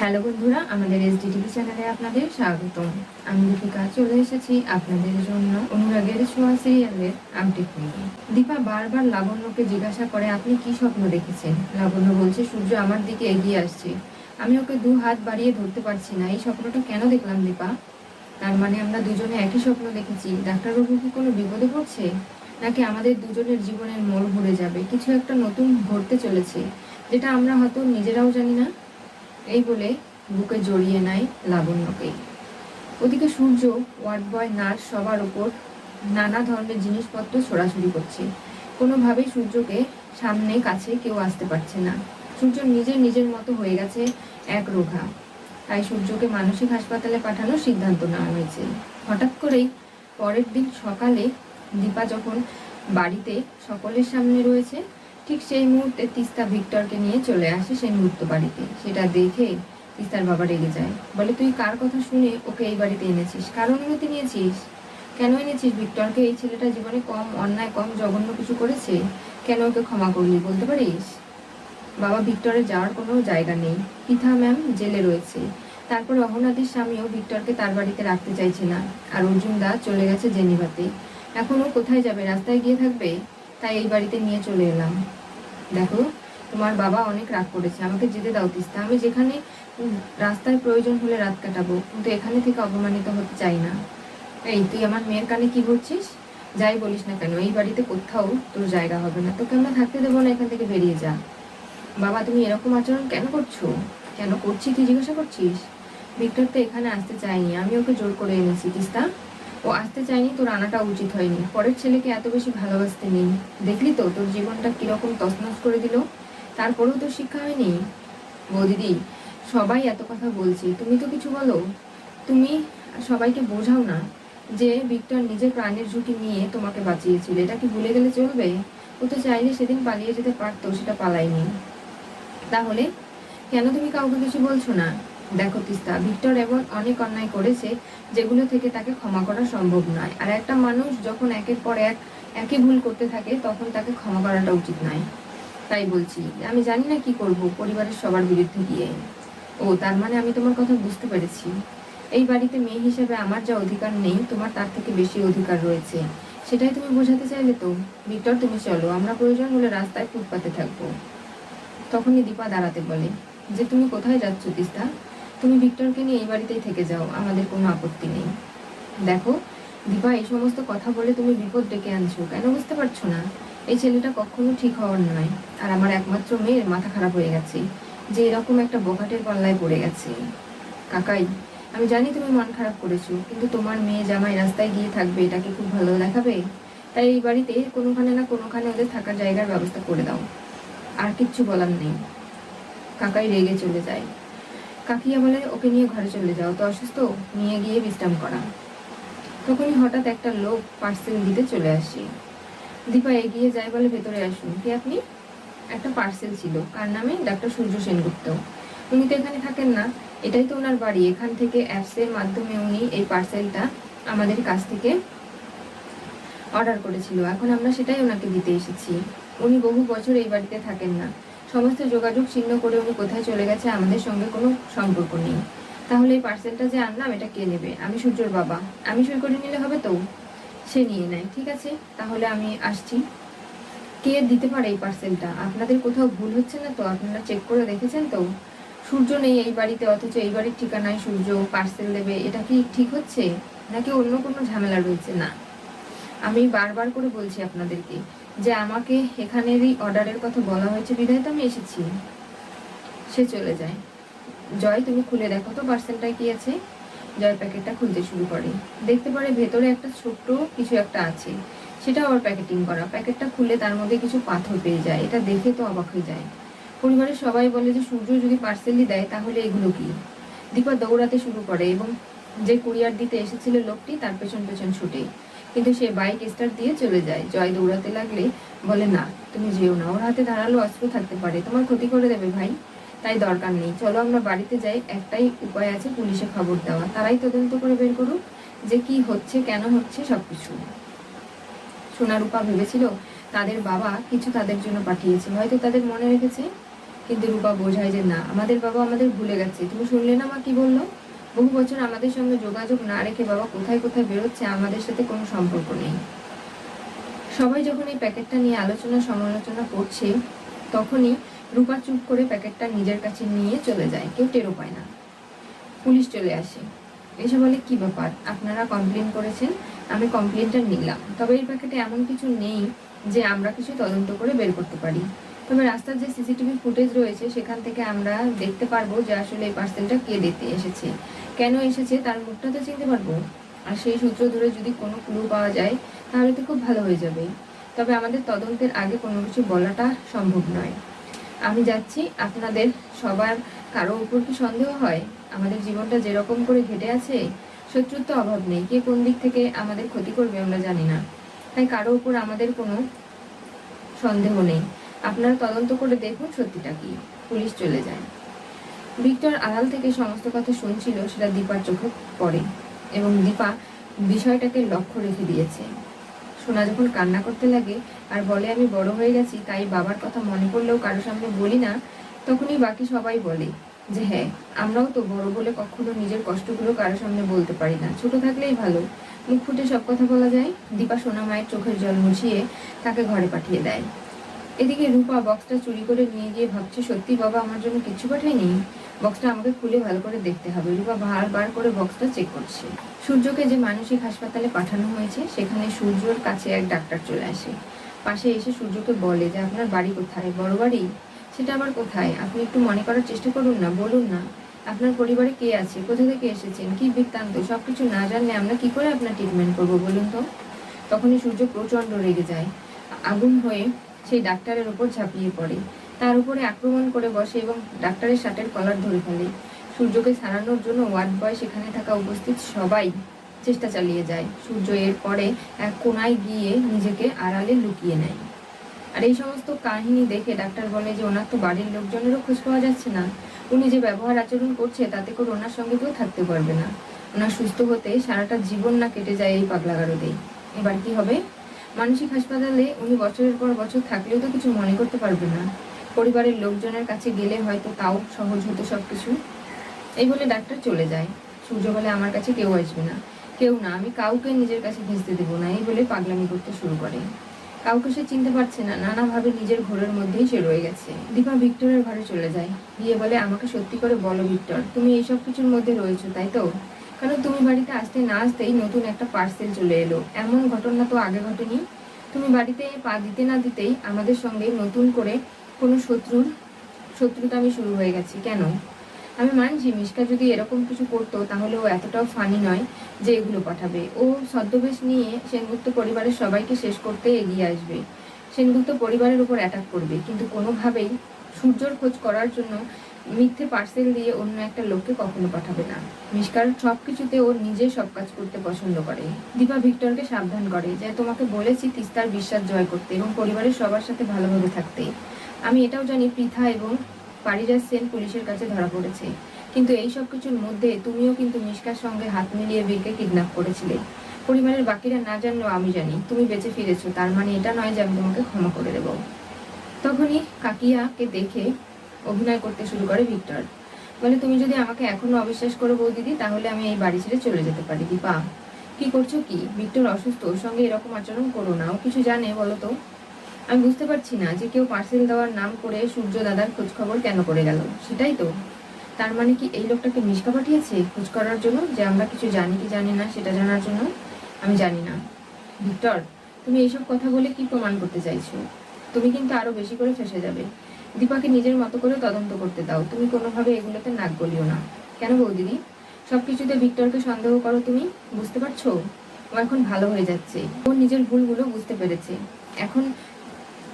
Hello বন্ধুরা, আমাদের S TV চ্যানেলে আপনাদের স্বাগতম। আমি দীপিকা, চলে এসেছি আপনাদের জন্য অনুরাগের ছোঁয়া সিরিয়ালের আপডেট নিয়ে। দীপা বারবার লাবণ্যকে জিজ্ঞাসা করে, আপনি কি স্বপ্ন দেখেছেন? লাবণ্য বলছে, সূর্য আমার দিকে এগিয়ে আসছে। আমি ওকে দু হাত বাড়িয়ে ধরতে পারছি না। এই স্বপ্নটা কেন দেখলাম দীপা? তার মানে আমরা দুজনে একই স্বপ্ন দেখেছি। ডাক্তারবাবু কি কোনো বিপদে পড়ছে? নাকি আমাদের দুজনের জীবনের মোড় ঘুরে যাবে? কিছু একটা নতুন ঘটতে চলেছে, যেটা আমরা হয়তো নিজেরাও জানি না। এই বলে বুকে জড়িয়ে নেয় লাবণ্যকে ওদিকে সূর্য ওয়ার্ড বয় নার্স সবার উপর নানা ধরনের জিনিসপত্র ছোড়াছুড়ি করছে। কোনোভাবেই সূর্যকে সামনে, কাছে কেউ আসতে পারছে না। সূর্য নিজের নিজের মতো হয়ে গেছে এক রোগা। তাই সূর্যকে মানসিক হাসপাতালে পাঠানোর সিদ্ধান্ত নেওয়া হয়েছে। হঠাৎ করেই পরের দিন সকালে দীপা যখন বাড়িতে সকলের সামনে রয়েছে ঠিক সেই মুহূর্তে তিস্তা ভিক্টরকে নিয়ে চলে আসে সেই মুহূর্ত বাড়িতে। সেটা দেখে তিস্তার বাবা রেগে যায়। বলে, তুই কার কথা শুনে ওকে এই বাড়িতে এনেছিস? কার অনুমতি নিয়েছিস? কেন এনেছিস ভিক্টরকে? এই ছেলেটা জীবনে কম অন্যায়, কম জঘন্য কিছু করেছে। কেন ওকে ক্ষমা করলি? বলতে পারিস? বাবা ভিক্টরের যাওয়ার কোনো জায়গা নেই। পিথা ম্যাম জেলে রয়েছে। তারপর অহনাদির স্বামীও ভিক্টরকে তার বাড়িতে রাখতে চাইছে না। আর অর্জুন দা চলে গেছে জেনিভাতে। এখন ও কোথায় যাবে? রাস্তায় গিয়ে থাকবে? তাই এই বাড়িতে নিয়ে চলে এলাম। দেখো, তোমার বাবা অনেক রাগ করেছে, আমাকে যেতে দাও তিস্তা। আমি যেখানে রাস্তায় প্রয়োজন হলে রাত কাটাবো, কিন্তু এখানে থেকে অপমানিত হতে চাই না। এই, তুই আমার মেয়ের কানে কি বলছিস? যাই বলিস না কেন, এই বাড়িতে কোথাও তোর জায়গা হবে না। তোকে আমরা থাকতে দেবো না, এখান থেকে বেরিয়ে যা। বাবা, তুমি এরকম আচরণ কেন করছ? কেন করছি তুই জিজ্ঞাসা করছিস? ভিক্টর তো এখানে আসতে চাইনি আমি ওকে জোর করে এনেছি, তিস্তা। ও আসতে চাইনি তোর আনাটা উচিত হয়নি। পরের ছেলেকে এত বেশি ভালোবাসতে নেই। দেখলি তো তোর জীবনটা কীরকম তছনছ করে দিল? তারপরেও তোর শিক্ষা হয়নি? বৌদিদি সবাই এত কথা বলছি। তুমি তো কিছু বলো? তুমি সবাইকে বোঝাও না যে ভিক্টর নিজের প্রাণের ঝুঁকি নিয়ে তোমাকে বাঁচিয়েছিল। এটা কি ভুলে গেলে চলবে? ও তো চাইলে সেদিন পালিয়ে যেতে পারতো, সেটা পালায়নি। তাহলে কেন তুমি কাউকে কিছু বলছো না? দেখো তিস্তা, ভিক্টর এমন অনেক অন্যায় করেছে, যেগুলো থেকে তাকে ক্ষমা করা সম্ভব নয়। আর একটা মানুষ যখন একের পর এক একই ভুল করতে থাকে, তখন তাকে ক্ষমা করাটা উচিত নয়। তাই বলছি, আমি জানি না কি করব পরিবারের সবার বিরুদ্ধে গিয়ে। ও, তার মানে আমি তোমার কথা বুঝতে পেরেছি। এই বাড়িতে মেয়ে হিসেবে আমার যা অধিকার নেই, তোমার তার থেকে বেশি অধিকার রয়েছে। সেটাই তুমি বোঝাতে চাইলে তো। ভিক্টর, তুমি চলো, আমরা প্রয়োজন হলে রাস্তায় ফুটপাতে থাকব। তখনই দীপা দাঁড়াতে বলে, যে তুমি কোথায় যাচ্ছ তিস্তা? তুমি ভিক্টরকে নিয়ে এই বাড়িতেই থেকে যাও, আমাদের কোনো আপত্তি নেই। দেখো, দীপা, এই সমস্ত কথা বলে তুমি বিপদ ডেকে আনছো কেন বুঝতে পারছ না? এই ছেলেটা কখনো ঠিক হওয়ার নয়। আর আমার একমাত্র মেয়ের মাথা খারাপ হয়ে গেছে, যে এরকম একটা বকাটের পাল্লায় পড়ে গেছে। কাকাই, আমি জানি তুমি মন খারাপ করেছ, কিন্তু তোমার মেয়ে জামাই রাস্তায় গিয়ে থাকবে এটাকে খুব ভালো দেখাবে? তাই এই বাড়িতে কোনোখানে না কোনোখানে ওদের থাকার জায়গার ব্যবস্থা করে দাও। আর কিচ্ছু বলার নেই। কাকাই রেগে চলে যায়। কাকিয়া বলে, ওকে নিয়ে ঘরে চলে যাও, তো অসুস্থ, নিয়ে গিয়ে বিশ্রাম করা। তখনই হঠাৎ একটা লোক পার্সেল দিতে চলে আসে। দীপা এগিয়ে যায় বলে, ভেতরে আসুন। কে আপনি? একটা পার্সেল ছিল। কার নামে? ডাক্তার সূর্য সেনগুপ্ত। উনি তো এখানে থাকেন না। এটাই তো ওনার বাড়ি। এখান থেকে অ্যাপসের মাধ্যমে উনি এই পার্সেলটা আমাদের কাছ থেকে অর্ডার করেছিল। এখন আমরা সেটাই ওনাকে দিতে এসেছি। উনি বহু বছর এই বাড়িতে থাকেন না। সমস্ত যোগাযোগ ছিন্ন করে উনি কোথায় চলে গেছে আমাদের সঙ্গে কোনো সম্পর্ক নেই। তাহলে এই পার্সেলটা যে আনলাম, এটা কে নেবে? আমি সূর্যর বাবা। আমি সই করে নিলে হবে তো? সে নিয়ে নেয়, ঠিক আছে? তাহলে আমি আসছি। কে দিতে পারে এই পার্সেলটা আপনাদের কোথাও ভুল হচ্ছে না তো? আপনারা চেক করে দেখেছেন তো? সূর্য নেই এই বাড়িতে, অথচ এই বাড়ির ঠিকানায় সূর্য পার্সেল দেবে। এটা কি ঠিক হচ্ছে? নাকি অন্য কোনো ঝামেলা রয়েছে? না। আমি বারবার করে বলছি আপনাদেরকে যে আমাকে এখানেরই অর্ডারের কথা বলা হয়েছে, বিধায় তো আমি এসেছি। সে চলে যায়। জয়, তুমি খুলে দেখো তো পার্সেলটায় কি আছে। জয় প্যাকেটটা খুলতে শুরু করে। দেখতে পারে ভেতরে একটা ছোট্ট কিছু একটা আছে। সেটা আবার প্যাকেটিং করা। প্যাকেটটা খুলে তার মধ্যে কিছু পাথর পেয়ে যায়। এটা দেখে তো অবাক হয়ে যায়। পরিবারের সবাই বলে যে, সূর্য যদি পার্সেলই দেয়, তাহলে এগুলো কি? দীপা দৌড়াতে শুরু করে এবং যে কুরিয়ার দিতে এসেছিল লোকটি, তার পেছন পেছন ছুটে। কিন্তু সে বাইক স্টার্ট দিয়ে চলে যায়। জয় দৌড়াতে লাগলে বলে, না, তুমি যেও না, ওর হাতে ধারালো অস্ত্র থাকতে পারে, তোমার ক্ষতি করে দেবে ভাই। তাই দরকার নেই, চলো আমরা বাড়িতে যাই, একটাই উপায় আছে পুলিশে খবর দেওয়া। তারাই তদন্ত করে বের করুক যে কি হচ্ছে, কেন হচ্ছে সবকিছু। সোনারূপা ভেবেছিল তাদের বাবা কিছু তাদের জন্য পাঠিয়েছে, হয়তো তাদের মনে রেখেছে, কিন্তু রূপা বোঝায় যে, না, আমাদের বাবা আমাদের ভুলে গেছে। তুমি শুনলে না মা কি বলল? বহু বছর আমাদের সঙ্গে যোগাযোগ না রেখে বাবা কোথায় কোথায় বেরোচ্ছে আমাদের সাথে কোনো সম্পর্ক নেই। সবাই যখন এই প্যাকেটটা নিয়ে আলোচনা সমালোচনা করছে, তখনই রূপা চুপ করে প্যাকেটটা নিজের কাছে নিয়ে চলে যায়, কেউ টেরও পায় না। পুলিশ চলে আসে। এসে বলে, কি ব্যাপার? আপনারা কমপ্লেন করেছেন? আমি কমপ্লেনটা নিলাম। তবে এই প্যাকেটে এমন কিছু নেই যে আমরা কিছু তদন্ত করে বের করতে পারি। তবে রাস্তার যে সিসিটিভি ফুটেজ রয়েছে, সেখান থেকে আমরা দেখতে পারব যে আসলে এই পার্সেলটা কে দিতে এসেছে। কেন এসেছে তার মুখটা তো চিনতে পারব। আর সেই সূত্র ধরে যদি কোনো ক্লু পাওয়া যায়, তাহলে তো খুব ভালো হয়ে যাবে। তবে আমাদের তদন্তের আগে কোনো কিছু বলাটা সম্ভব নয়। আমি যাচ্ছি, আপনাদের সবার কারও উপর কি সন্দেহ হয়? আমাদের জীবনটা যেরকম করে ঘেটে আছে, শত্রুর তো অভাব নেই। কে কোন দিক থেকে আমাদের ক্ষতি করবে আমরা জানি না। তাই কারও উপর আমাদের কোনো সন্দেহ নেই। আপনারা তদন্ত করে দেখুন সত্যিটা কি। পুলিশ চলে যায়। ভিক্টর আড়াল থেকে সমস্ত কথা শুনছিল, সেটা দীপার চোখে পড়ে এবং দীপা বিষয়টাকে লক্ষ্য রেখে দিয়েছে। সোনা যখন কান্না করতে লাগে আর বলে, আমি বড় হয়ে গেছি, তাই বাবার কথা মনে পড়লেও কারও সামনে বলি না, তখনই বাকি সবাই বলে যে হ্যাঁ আমরাও তো বড় বলে কখনো নিজের কষ্টগুলো কারোর সামনে বলতে পারি না। ছোট থাকলেই ভালো। মুখ ফুটে সব কথা বলা যায়। দীপা সোনা মায়ের চোখের জল মুছিয়ে তাকে ঘরে পাঠিয়ে দেয়। এদিকে রূপা বক্সটা চুরি করে নিয়ে গিয়ে ভাবছে, সত্যি বাবা, আমার জন্য কিছু পাঠায়নি? বক্সটা আমাকে খুলে ভালো করে দেখতে হবে। রূপা বারবার করে বক্সটা চেক করছে। সূর্যকে যে মানসিক হাসপাতালে পাঠানো হয়েছে, সেখানে সূর্যর কাছে এক ডাক্তার চলে আসে। পাশে এসে সূর্যকে বলে যে, আপনার বাড়ি কোথায়? বড় বাড়ি? সেটা আবার কোথায়? আপনি একটু মনে করার চেষ্টা করুন না, বলুন না। আপনার পরিবারে কে আছে? কোথা থেকে এসেছেন? কি বৃত্তান্ত? সব কিছু না জানলে আমরা কি করে আপনার ট্রিটমেন্ট করব বলুন তো? তখনই সূর্য প্রচণ্ড রেগে যায়। আগুন হয়ে সেই ডাক্তারের ওপর ঝাঁপিয়ে পড়ে। তার উপরে আক্রমণ করে বসে এবং ডাক্তারের শার্টের কলার ধরে ফেলে। সূর্যকে সারানোর জন্য ওয়ার্ড বয় সেখানে থাকা উপস্থিত সবাই চেষ্টা চালিয়ে যায়। সূর্য এর পরে এক কোনায় গিয়ে নিজেকে আড়ালে লুকিয়ে নেয়। আর এই সমস্ত কাহিনী দেখে ডাক্তার বলে যে ওনার তো বাড়ির লোকজনেরও খোঁজ পাওয়া যাচ্ছে না। উনি যে ব্যবহার আচরণ করছে তাতে করে ওনার সঙ্গে কেউ থাকতে পারবে না। ওনার সুস্থ হতে সারাটা জীবন না কেটে যায় এই পাগলা গারদে এবার কি হবে? মানসিক হাসপাতালে উনি বছরের পর বছর থাকলেও তো কিছু মনে করতে পারবে না। পরিবারের লোকজনের কাছে গেলে হয়তো তাও সহজ হতো সব কিছু এই বলে ডাক্তার চলে যায়। সূর্য বলে, আমার কাছে কেউ আসবে না। কেউ না, আমি কাউকে নিজের কাছে ঘেঁচতে দেবো না। এই বলে পাগলামি করতে শুরু করে। কাউকে সে চিনতে পারছে না, নানাভাবে নিজের ঘোরের মধ্যেই সে রয়ে গেছে। দীপা ভিক্টরের ঘরে চলে যায়। গিয়ে বলে, আমাকে সত্যি করে বলো ভিক্টর, তুমি এইসব কিছুর মধ্যে রয়েছো, তাই তো? কারণ তুমি বাড়িতে আসতে না আসতেই নতুন একটা পার্সেল চলে এলো? এমন ঘটনা তো আগে ঘটেনি। তুমি বাড়িতে পা দিতে না দিতেই আমাদের সঙ্গে নতুন করে কোনো শত্রুর শত্রুতা আমি শুরু হয়ে গেছি। কেন? আমি মানছি মিশকা যদি এরকম কিছু করতো তাহলে ও এতটাও ফানি নয় যে এগুলো পাঠাবে। ও ছদ্মবেশ নিয়ে সেনগুপ্ত পরিবারের সবাইকে শেষ করতে এগিয়ে আসবে। সেনগুপ্ত পরিবারের উপর অ্যাটাক করবে। কিন্তু কোনোভাবেই সূর্যর খোঁজ করার জন্য মিথ্যে পার্সেল দিয়ে অন্য একটা লোককে কখনো পাঠাবে না। মিশকার সব কিছুতে ওর নিজে সব কাজ করতে পছন্দ করে। দীপা ভিক্টরকে সাবধান করে যে, তোমাকে বলেছি তিস্তার বিশ্বাস জয় করতে এবং পরিবারের সবার সাথে ভালোভাবে থাকতে। আমি এটাও জানি পৃথা এবং পারিজাত সেন পুলিশের কাছে ধরা পড়েছে। কিন্তু এই সব কিছুর মধ্যে তুমিও কিন্তু মিশকার সঙ্গে হাত মিলিয়ে বীরকে কিডন্যাপ করেছিলে। পরিবারের বাকিরা না জানলেও আমি জানি, তুমি বেঁচে ফিরেছো। তার মানে এটা নয় যে আমি তোমাকে ক্ষমা করে দেবো। তখনই কাকিয়াকে দেখে অভিনয় করতে শুরু করে ভিক্টর। বলে, তুমি যদি আমাকে এখনও অবিশ্বাস করো বৌদিদি, তাহলে আমি এই বাড়ি ছেড়ে চলে যেতে পারি, দীপা। কি করছ কি? ভিক্টর অসুস্থ, ওর সঙ্গে এরকম আচরণ করো না। ও কিছু জানে, বলো তো? আমি বুঝতে পারছি না যে কেউ পার্সেল দেওয়ার নাম করে সূর্য দাদার খোঁজ খবর কেন করে গেল। সেটাই তো। তার মানে কি এই লোকটাকে মিশকা পাঠিয়েছে খোঁজ করার জন্য, যে আমরা কিছু জানি কি জানি না সেটা জানার জন্য? আমি জানি না। ভিক্টর, তুমি এইসব কথা বলে কি প্রমাণ করতে চাইছো? তুমি কিন্তু আরও বেশি করে ফেসে যাবে। দীপাকে নিজের মতো করে তদন্ত করতে দাও। তুমি কোনোভাবে এগুলোতে নাক গলিও না। কেন বৌদিদি সব কিছুতে ভিক্টরকে সন্দেহ করো তুমি, বুঝতে পারছ? ও এখন ভালো হয়ে যাচ্ছে। ও নিজের ভুলগুলো বুঝতে পেরেছে। এখন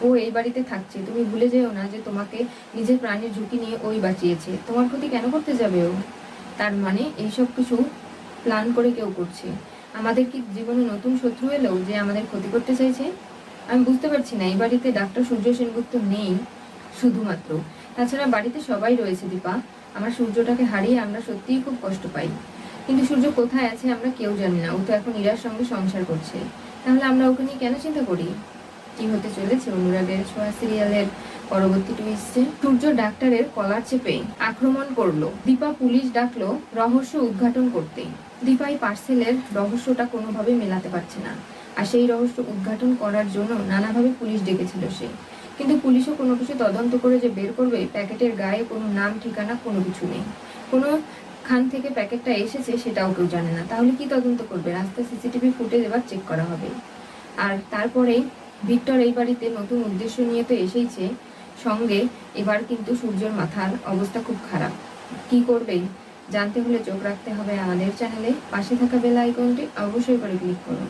ও এই বাড়িতে থাকছে। তুমি ভুলে যেও না যে তোমাকে নিজের প্রাণের ঝুঁকি নিয়ে ওই বাঁচিয়েছে। তোমার ক্ষতি কেন করতে যাবে ও? তার মানে এইসব কিছু প্ল্যান করে কেউ করছে। আমাদের কি জীবনে নতুন শত্রু এলো যে আমাদের ক্ষতি করতে চাইছে? আমি বুঝতে পারছি না। এই বাড়িতে ডাক্তার সূর্য সেনগুপ্ত নেই। শুধুমাত্র। তাছাড়া বাড়িতে সবাই রয়েছে, দীপা। আমার সূর্যটাকে হারিয়ে আমরা সত্যিই খুব কষ্ট পাই। কিন্তু সূর্য কোথায় আছে আমরা কেউ জানি না। ও তো এখন ইরার সঙ্গে সংসার করছে। তাহলে আমরা ওকে নিয়ে কেন চিন্তা করি? কি হতে চলেছে? অনুরাগের ছোঁয়া সিরিয়ালের পরবর্তী টুইস্টে সূর্য ডাক্তারের কলার চেপে আক্রমণ করল। দীপা পুলিশ ডাকলো রহস্য উদ্ঘাটন করতে। দীপাই পার্সেলের রহস্যটা কোনোভাবে মেলাতে পারছে না। আর সেই রহস্য উদ্ঘাটন করার জন্য নানাভাবে পুলিশ ডেকেছিল সে। কিন্তু পুলিশও কোনো কিছু তদন্ত করে যে বের করবে প্যাকেটের গায়ে কোনো নাম, ঠিকানা কোনো কিছু নেই। কোনো খান থেকে প্যাকেটটা এসেছে সেটাও কেউ জানে না। তাহলে কি তদন্ত করবে? রাস্তায় সিসিটিভি ফুটেজ এবার চেক করা হবে। আর তারপরেই ভিক্টর এই বাড়িতে নতুন উদ্দেশ্য নিয়ে তো এসেইছে। সঙ্গে এবার কিন্তু সূর্যের মাথার অবস্থা খুব খারাপ। কি করবে জানতে হলে চোখ রাখতে হবে আমাদের চ্যানেলে। পাশে থাকা বেল আইকনটি অবশ্যই করে ক্লিক করুন।